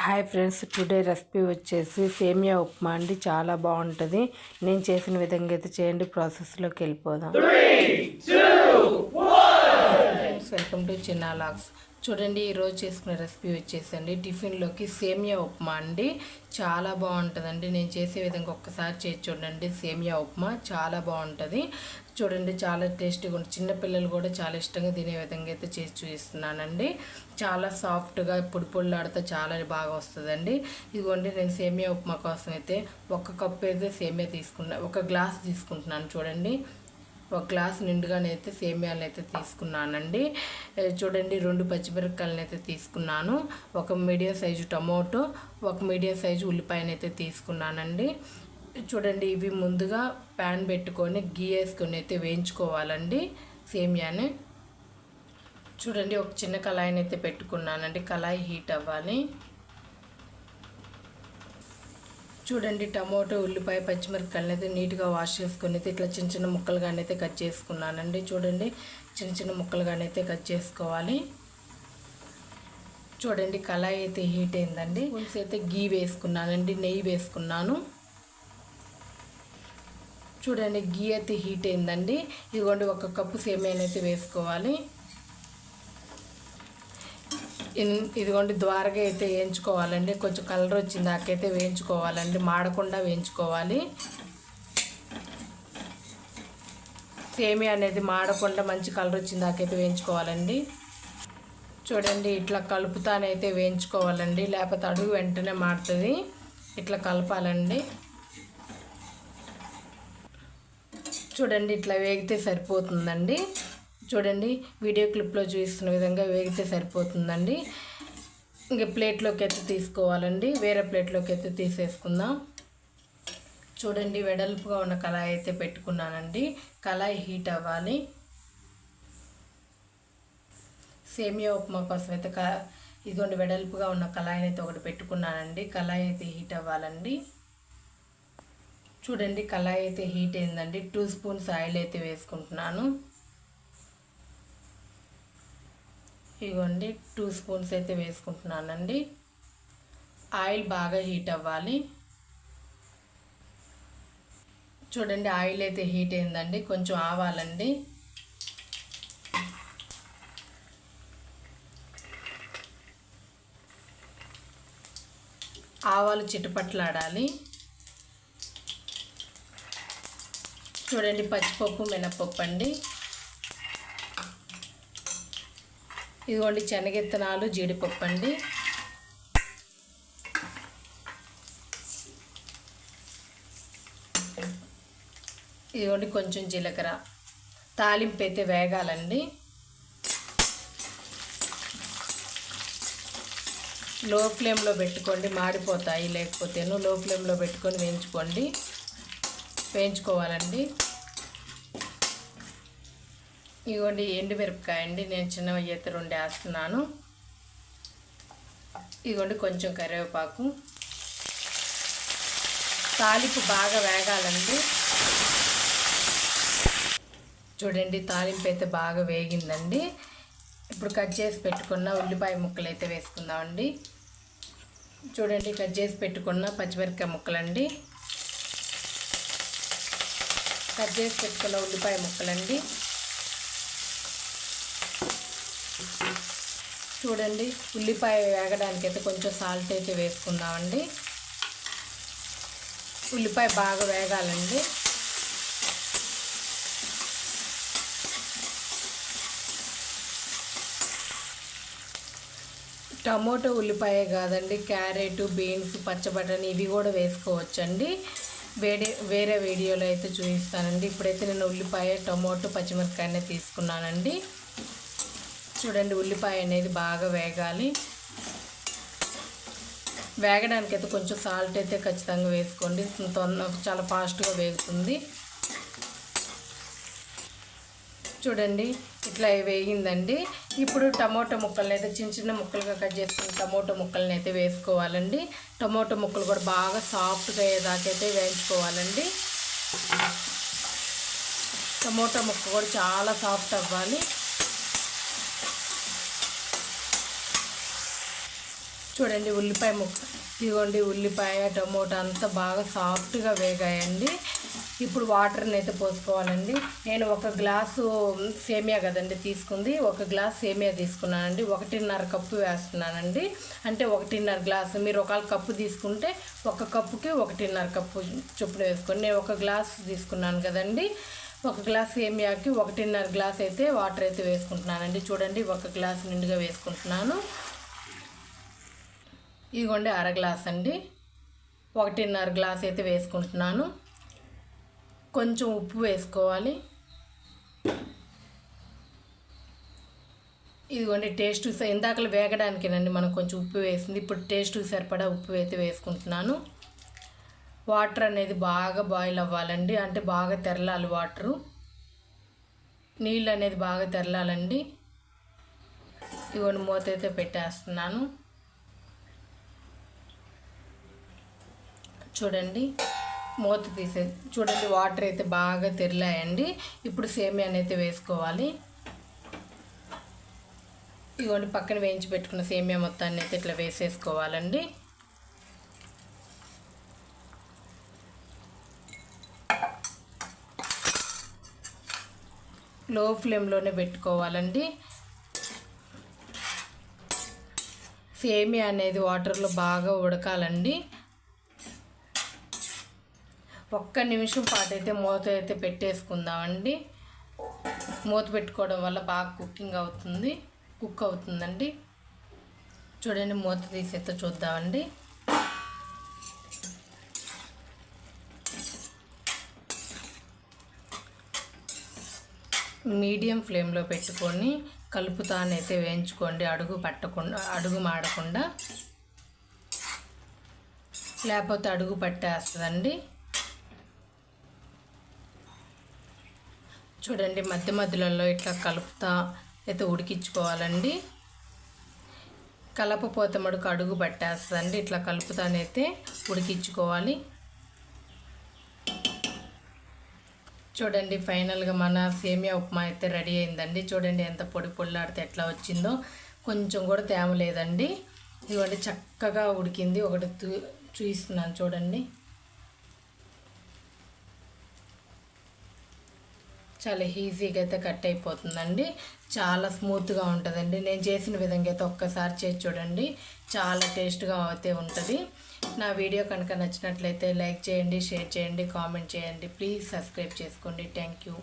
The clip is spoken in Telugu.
హాయ్ ఫ్రెండ్స్ టుడే రెసిపీ వచ్చేసి సేమియా ఉప్మా అండి. చాలా బాగుంటుంది. నేను చేసిన విధంగా అయితే చేయండి. ప్రాసెస్లోకి వెళ్ళిపోదాం. వెల్కమ్ టు చిన్న లాగ్స్ చూడండి ఈరోజు చేసుకున్న రెసిపీ వచ్చేసండి. టిఫిన్లోకి సేమియా ఉప్మా అండి. చాలా బాగుంటుందండి. నేను చేసే విధంగా ఒక్కసారి చేసి చూడండి. సేమియా ఉప్మా చాలా బాగుంటుంది. చూడండి చాలా టేస్టీగా ఉంటుంది. చిన్నపిల్లలు కూడా చాలా ఇష్టంగా తినే విధంగా అయితే చేసి చూపిస్తున్నానండి. చాలా సాఫ్ట్గా పొడి పొడిలాడితే చాలా బాగా వస్తుందండి. ఇదిగోండి నేను సేమియా ఉప్మా కోసం అయితే ఒక కప్పు అయితే సేమియా తీసుకున్నా ఒక గ్లాస్ తీసుకుంటున్నాను చూడండి. ఒక గ్లాస్ నిండుగానైతే సేమియాలను అయితే తీసుకున్నానండి. చూడండి రెండు పచ్చిమిరపకాయలను అయితే తీసుకున్నాను. ఒక మీడియం సైజు టమోటో ఒక మీడియం సైజు ఉల్లిపాయనైతే తీసుకున్నానండి. చూడండి ఇవి ముందుగా ప్యాన్ పెట్టుకొని గీ వేసుకొని అయితే వేయించుకోవాలండి సేమియాని. చూడండి ఒక చిన్న కళాయిని అయితే పెట్టుకున్నానండి. కళాయి హీట్ అవ్వాలి. చూడండి టమోటో ఉల్లిపాయ పచ్చిమిరపకాయలు అయితే నీట్గా వాష్ చేసుకొని అయితే ఇట్లా చిన్న చిన్న ముక్కలుగానైతే కట్ చేసుకున్నానండి. చూడండి చిన్న చిన్న ముక్కలుగానైతే కట్ చేసుకోవాలి. చూడండి కళాయి అయితే హీట్ అయిందండి. పులుసు అయితే గీ వేసుకున్నానండి నెయ్యి వేసుకున్నాను. చూడండి గీ అయితే హీట్ అయిందండి. ఇదిగోండి ఒక కప్పు సేమియాని అయితే వేసుకోవాలి. ఇదిగోండి ద్వారగా అయితే వేయించుకోవాలండి. కొంచెం కలర్ వచ్చింది దాకైతే వేయించుకోవాలండి. మాడకుండా వేయించుకోవాలి. సేమి అనేది మాడకుండా మంచి కలర్ వచ్చింది దాకైతే వేయించుకోవాలండి. చూడండి ఇట్లా కలుపుతానైతే వేయించుకోవాలండి. లేకపోతే అడుగు వెంటనే మాడుతుంది. ఇట్లా కలపాలండి. చూడండి ఇట్లా వేగితే సరిపోతుందండి. చూడండి వీడియో క్లిప్లో చూపిస్తున్న విధంగా వేగితే సరిపోతుందండి. ఇంకా ప్లేట్లోకి ఎత్తి తీసుకోవాలండి. వేరే ప్లేట్లోకి ఎత్తి తీసేసుకుందాం. చూడండి వెడల్పుగా ఉన్న కళాయి అయితే పెట్టుకున్నానండి. కళాయి హీట్ అవ్వాలి. సేమియా ఉప్మా కోసం అయితే క ఇదిగోండి వెడల్పుగా ఉన్న కళాయిని అయితే ఒకటి పెట్టుకున్నానండి. కళాయి అయితే హీట్ అవ్వాలండి. చూడండి కళాయి అయితే హీట్ అయిందండి. టూ స్పూన్స్ ఆయిల్ అయితే వేసుకుంటున్నాను. ఇదిగోండి టూ స్పూన్స్ అయితే వేసుకుంటున్నానండి. ఆయిల్ బాగా హీట్ అవ్వాలి. చూడండి ఆయిల్ అయితే హీట్ అయిందండి. కొంచెం ఆవాలండి. ఆవాలు చిటపట్లాడాలి. చూడండి పచ్చిపప్పు మినపప్పు అండి ఇదిగోండి శనగిత్తనాలు జీడిపప్పు అండి. ఇదిగోండి కొంచెం జీలకర్ర. తాలింపు అయితే వేగాలండి. లో ఫ్లేమ్లో పెట్టుకోండి మాడిపోతాయి లేకపోతేను. లో ఫ్లేమ్లో పెట్టుకొని వేయించుకోండి. వేయించుకోవాలండి. ఇదిగోండి ఎండుమిరపకాయ అండి. నేను చిన్న అయితే రెండు వేస్తున్నాను. ఇదిగోండి కొంచెం కరివేపాకు. తాలింపు బాగా వేగాలండి. చూడండి తాలింపు అయితే బాగా వేగిందండి. ఇప్పుడు కట్ చేసి పెట్టుకున్న ఉల్లిపాయ ముక్కలు అయితే వేసుకుందామండి. చూడండి కట్ చేసి పెట్టుకున్న పచ్చిమిరపకాయ ముక్కలండి. కట్ చేసి పెట్టుకున్న ఉల్లిపాయ ముక్కలండి. చూడండి ఉల్లిపాయ వేగడానికి అయితే కొంచెం సాల్ట్ అయితే వేసుకుందామండి. ఉల్లిపాయ బాగా వేగాలండి. టమోటో ఉల్లిపాయ కాదండి క్యారెట్ బీన్స్ పచ్చబటని ఇవి కూడా వేసుకోవచ్చండి. వేరే వేరే వీడియోలో అయితే చూపిస్తానండి. ఇప్పుడైతే నేను ఉల్లిపాయ టమోటో పచ్చిమిరపకాయనే తీసుకున్నానండి. చూడండి ఉల్లిపాయ అనేది బాగా వేగాలి. వేగడానికి అయితే కొంచెం సాల్ట్ అయితే ఖచ్చితంగా వేసుకోండి. తొందర చాలా ఫాస్ట్గా వేగుతుంది. చూడండి ఇట్లా వేగిందండి. ఇప్పుడు టమోటో ముక్కల్ని అయితే చిన్న చిన్న ముక్కలుగా కట్ చేసుకున్న టమోటో ముక్కల్ని అయితే వేసుకోవాలండి. టమోటో ముక్కలు కూడా బాగా సాఫ్ట్గా అయ్యేదాకైతే వేయించుకోవాలండి. టమోటా ముక్క కూడా చాలా సాఫ్ట్ అవ్వాలి. చూడండి ఉల్లిపాయ ముక్క. ఇదిగోండి ఉల్లిపాయ టమోటా అంతా బాగా సాఫ్ట్గా వేగాయండి. ఇప్పుడు వాటర్ని అయితే పోసుకోవాలండి. నేను ఒక గ్లాసు సేమియా కదండి తీసుకుంది. ఒక గ్లాస్ సేమియా తీసుకున్నానండి. ఒకటిన్నర కప్పు వేస్తున్నానండి. అంటే ఒకటిన్నర గ్లాసు. మీరు ఒకవేళ కప్పు తీసుకుంటే ఒక కప్పుకి ఒకటిన్నర కప్పు చొప్పున వేసుకొని నేను ఒక గ్లాస్ తీసుకున్నాను కదండి. ఒక గ్లాస్ సేమియాకి ఒకటిన్నర గ్లాస్ అయితే వాటర్ అయితే వేసుకుంటున్నానండి. చూడండి ఒక గ్లాస్ నిండుగా వేసుకుంటున్నాను. ఇదిగోండి అర గ్లాస్ అండి. ఒకటిన్నర గ్లాస్ అయితే వేసుకుంటున్నాను. కొంచెం ఉప్పు వేసుకోవాలి. ఇదిగోండి టేస్ట్ ఇందాకలు వేగడానికేనండి మనం కొంచెం ఉప్పు వేసింది. ఇప్పుడు టేస్ట్ సరిపడా ఉప్పు అయితే వేసుకుంటున్నాను. వాటర్ అనేది బాగా బాయిల్ అవ్వాలండి. అంటే బాగా తెరలాలి వాటరు. నీళ్ళు అనేది బాగా తెరలాలండి. ఇవన్నీ మూత అయితే పెట్టేస్తున్నాను. చూడండి. మూత తీసే చూడండి వాటర్ అయితే బాగా తెరిలాయండి. ఇప్పుడు సేమియాని అయితే వేసుకోవాలి. ఇదిగోండి పక్కన వేయించి పెట్టుకున్న సేమియా మొత్తాన్ని అయితే ఇట్లా వేసేసుకోవాలండి. లో ఫ్లేమ్లోనే పెట్టుకోవాలండి. సేమియా అనేది వాటర్లో బాగా ఉడకాలండి. ఒక్క నిమిషం పాటు అయితే మూత అయితే పెట్టేసుకుందామండి. మూత పెట్టుకోవడం వల్ల బాగా కుకింగ్ అవుతుంది కుక్ అవుతుందండి. చూడండి మూత తీసేస్తే చూద్దామండి. మీడియం ఫ్లేమ్లో పెట్టుకొని కలుపుతానైతే వేయించుకోండి అడుగు పట్టకుండా అడుగు మాడకుండా. లేకపోతే అడుగు పట్టేస్తుందండి. చూడండి మధ్య మధ్యలో ఇట్లా కలుపుతా అయితే ఉడికించుకోవాలండి. కలపపోతే మడుకు అడుగు పట్టేస్తుందండి. ఇట్లా కలుపుతానైతే ఉడికించుకోవాలి. చూడండి ఫైనల్గా మన సేమియా ఉప్మా అయితే రెడీ అయిందండి. చూడండి ఎంత పొడి పొడిలాడితే ఎట్లా వచ్చిందో. కొంచెం కూడా తేమ లేదండి. ఇదిగోండి చక్కగా ఉడికింది. ఒకటి చూపిస్తున్నాను చూడండి. చాలా ఈజీగా అయితే కట్ అయిపోతుందండి. చాలా స్మూత్గా ఉంటుందండి. నేను చేసిన విధంగా అయితే ఒక్కసారి చేసి చూడండి. చాలా టేస్ట్గా అయితే ఉంటుంది. నా వీడియో కనుక నచ్చినట్లయితే లైక్ చేయండి షేర్ చేయండి కామెంట్ చేయండి. ప్లీజ్ సబ్స్క్రైబ్ చేసుకోండి. Thank you.